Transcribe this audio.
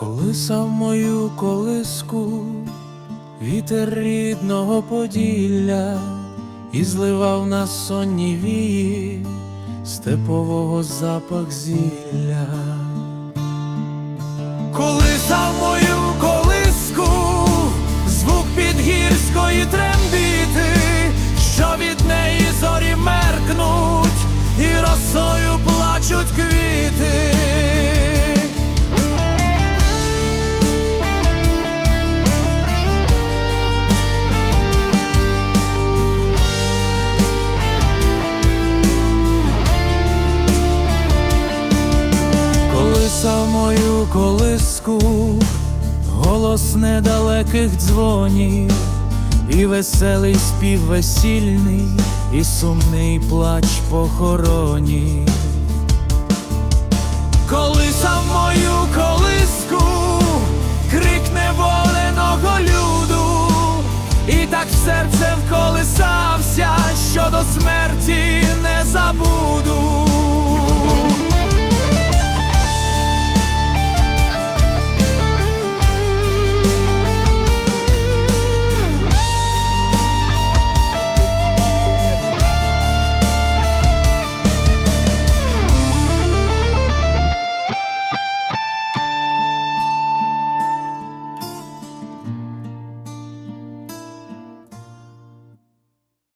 колисав мою колиску, вітер рідного Поділля, і зливав на сонні вії степового запах зілля. Колисав мою колиску, голос недалеких дзвонів, і веселий спів весільний, і сумний плач похороні. Колисав мою колиску, крик неволеного люду, і так серце вколисався, що до смерті не забуду.